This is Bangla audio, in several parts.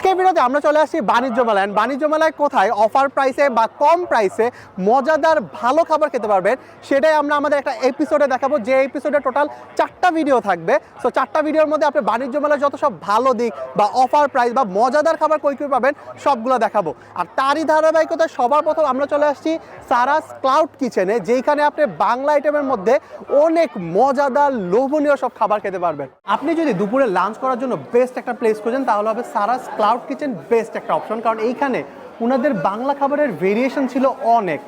আজকের ভিডিওতে আমরা চলে আসছি বাণিজ্য মেলায়। বাণিজ্য মেলায় কোথায়? অফার প্রাইসে বা কম প্রাইসে মজাদার ভালো খাবার খেতে পারবেন, সেটাই আমরা আমাদের একটা এপিসোডে দেখাবো। যে এপিসোডে টোটাল চারটা ভিডিও থাকবে। সো চারটা ভিডিওর মধ্যে আপনি বাণিজ্য মেলার যত সব ভালো দিক বা অফার প্রাইস বা মজাদার খাবার কই কই পাবেন, সবগুলো দেখাবো। আর তারই ধারাবাহিকতায় সবার প্রথম আমরা চলে আসছি সারাস ক্লাউড কিচেনে যেখানে আপনি বাংলা আইটেমের মধ্যে অনেক মজাদার লোভনীয় সব খাবার খেতে পারবেন। আপনি যদি দুপুরে লাঞ্চ করার জন্য বেস্ট একটা প্লেস খোঁজেন, তাহলে হবে সারাস ক্লাউড কিচেন বেস্ট একটা অপশন কারণ এইখানে ওনাদের বাংলা খাবারের ভেরিয়েশন ছিল অনেক।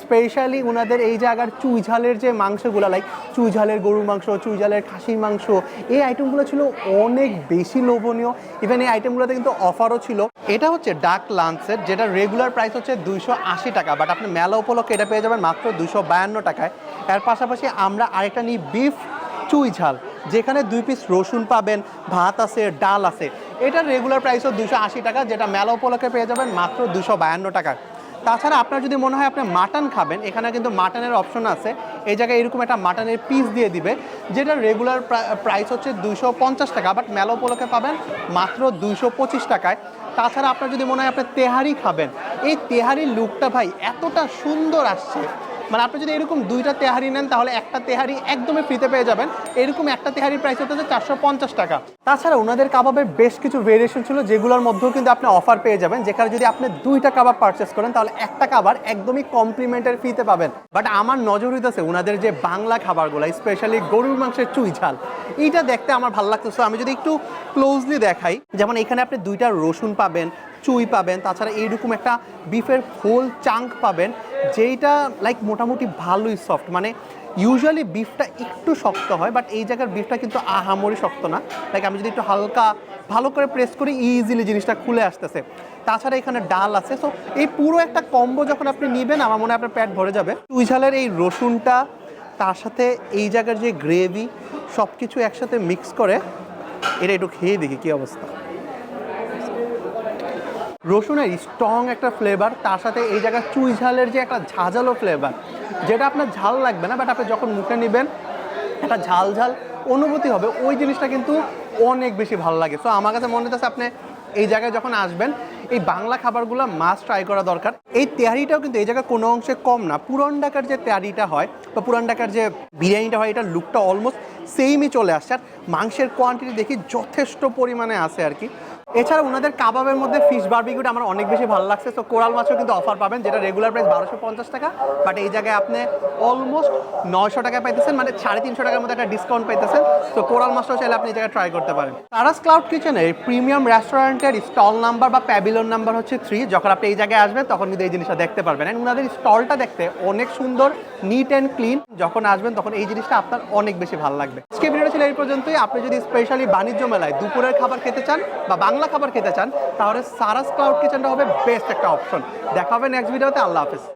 স্পেশালি ওনাদের এই জায়গার চুই ঝালের যে মাংসগুলো লাইক চুই ঝালের গরুর মাংস, চুই ঝালের খাসির মাংস, এই আইটেমগুলো ছিল অনেক বেশি লোভনীয়। ইভেন এই আইটেমগুলোতে কিন্তু অফারও ছিল। এটা হচ্ছে ডাক লাঞ্চের, যেটা রেগুলার প্রাইস হচ্ছে দুইশো আশি টাকা বাট আপনি মেলা উপলক্ষে এটা পেয়ে যাবেন মাত্র দুশো বায়ান্ন টাকায়। এর পাশাপাশি আমরা আরেকটা নিই বিফ চুই ঝাল। যেখানে দুই পিস রসুন পাবেন, ভাত আছে, ডাল আছে। এটার রেগুলার প্রাইসও দুশো আশি টাকা, যেটা মেলা উপলক্ষে পেয়ে যাবেন মাত্র দুশো বায়ান্ন টাকা। তাছাড়া আপনার যদি মনে হয় আপনি মাটন খাবেন, এখানে কিন্তু মাটনের অপশন আছে। এই জায়গায় এরকম একটা মাটনের পিস দিয়ে দিবে, যেটা রেগুলার প্রাইস হচ্ছে দুশো পঞ্চাশ টাকা বাট মেলা উপলক্ষে পাবেন মাত্র দুশো পঁচিশ টাকায়। তাছাড়া আপনার যদি মনে হয় আপনি তেহারি খাবেন, এই তেহারির লুকটা ভাই এতটা সুন্দর আসছে। মানে আপনি যদি এরকম দুইটা তেহারি নেন, তাহলে একটা তেহারি একদমই ফ্রিতে পেয়ে যাবেন। এরকম একটা তেহারির প্রাইস হচ্ছে চারশো পঞ্চাশ টাকা। তাছাড়া ওনাদের কাবাবের বেশ কিছু ভেরিয়েশন ছিল, যেগুলোর মধ্যেও কিন্তু আপনি অফার পেয়ে যাবেন, যেখানে যদি আপনি দুইটা কাবাব পারচেস করেন, তাহলে একটা কাবার একদমই কমপ্লিমেন্টের ফ্রিতে পাবেন। বাট আমার নজর হইতেছে ওনাদের যে বাংলা খাবারগুলো স্পেশালি গরুর মাংসের চুই ঝাল, এইটা দেখতে আমার ভালো লাগতেছে। আমি যদি একটু ক্লোজলি দেখাই, যেমন এখানে আপনি দুইটা রসুন পাবেন, চুই পাবেন, তাছাড়া এইরকম একটা বিফের হোল চাঙ্ক পাবেন। যেইটা লাইক মোটামুটি ভালোই সফট মানে ইউজুয়ালি বিফটা একটু শক্ত হয় বাট এই জায়গার বিফটা কিন্তু আহামরি শক্ত না। লাইক আমি যদি একটু হালকা ভালো করে প্রেস করি ইজিলি জিনিসটা খুলে আসতেছে। তাছাড়া এখানে ডাল আছে সো এই পুরো একটা কম্বো যখন আপনি নেবেন, আমার মনে হয় আপনার প্যাট ভরে যাবে। চুই ঝালের এই রসুনটা, তার সাথে এই জায়গার যে গ্রেভি সব কিছু একসাথে মিক্স করে, এটা একটু খেয়ে দেখি কী অবস্থা। রসুনের স্ট্রং একটা ফ্লেভার তার সাথে এই জায়গায় চুই ঝালের যে একটা ঝাঁঝালো ফ্লেভার যেটা আপনার ঝাল লাগবে না বাট আপনি যখন মুখে নেবেন, একটা ঝাল ঝাল অনুভূতি হবে, ওই জিনিসটা কিন্তু অনেক বেশি ভালো লাগে। সো আমার কাছে মনে হচ্ছে আপনি এই জায়গায় যখন আসবেন, এই বাংলা খাবারগুলো মাস্ট ট্রাই করা দরকার। এই তেহারিটাও কিন্তু এই জায়গায় কোনো অংশে কম না। পুরান ঢাকার যে তেহারিটা হয়, বা পুরান ঢাকার যে বিরিয়ানিটা হয়, এটার লুকটা অলমোস্ট সেমই চলে আসছে। আর মাংসের কোয়ান্টিটি দেখি যথেষ্ট পরিমাণে আছে আর কি। এছাড়া ওনাদের কাবাবের মধ্যে ফিশ বার্বিকিউটা আমার অনেক বেশি ভালো লাগছে। তো কোরাল মাছও কিন্তু অফার পাবেন, যেটা রেগুলার প্রাইস বারোশো পঞ্চাশ টাকা। বাট এই জায়গায় আপনি অলমোস্ট নয়শো টাকা পাইতেছেন মানে সাড়ে তিনশো টাকার মধ্যে একটা ডিসকাউন্ট পাইতেছেন। তো কোরাল মাছটাও চাইলে আপনি এই জায়গায় ট্রাই করতে পারেন। তারাস ক্লাউড কিচেনের প্রিমিয়াম রেস্টুরেন্টের স্টল নাম্বার বা প্যাবিলন নাম্বার হচ্ছে থ্রি যখন আপনি এই জায়গায় আসবেন, তখন কিন্তু এই জিনিসটা দেখতে পারবেন। অ্যান্ড ওনাদের স্টলটা দেখতে অনেক সুন্দর নিট অ্যান্ড ক্লিন যখন আসবেন, তখন এই জিনিসটা আপনার অনেক বেশি ভালো লাগবে। আজকে ছিল এই পর্যন্তই। আপনি যদি স্পেশালি বাণিজ্য মেলায় দুপুরের খাবার খেতে চান বা বাংলা খাবার খেতে চান, তাহলে সারাস ক্লাউড কিচেনটা হবে বেস্ট একটা অপশন দেখা হবে নেক্সট ভিডিওতে আল্লাহ হাফেজ।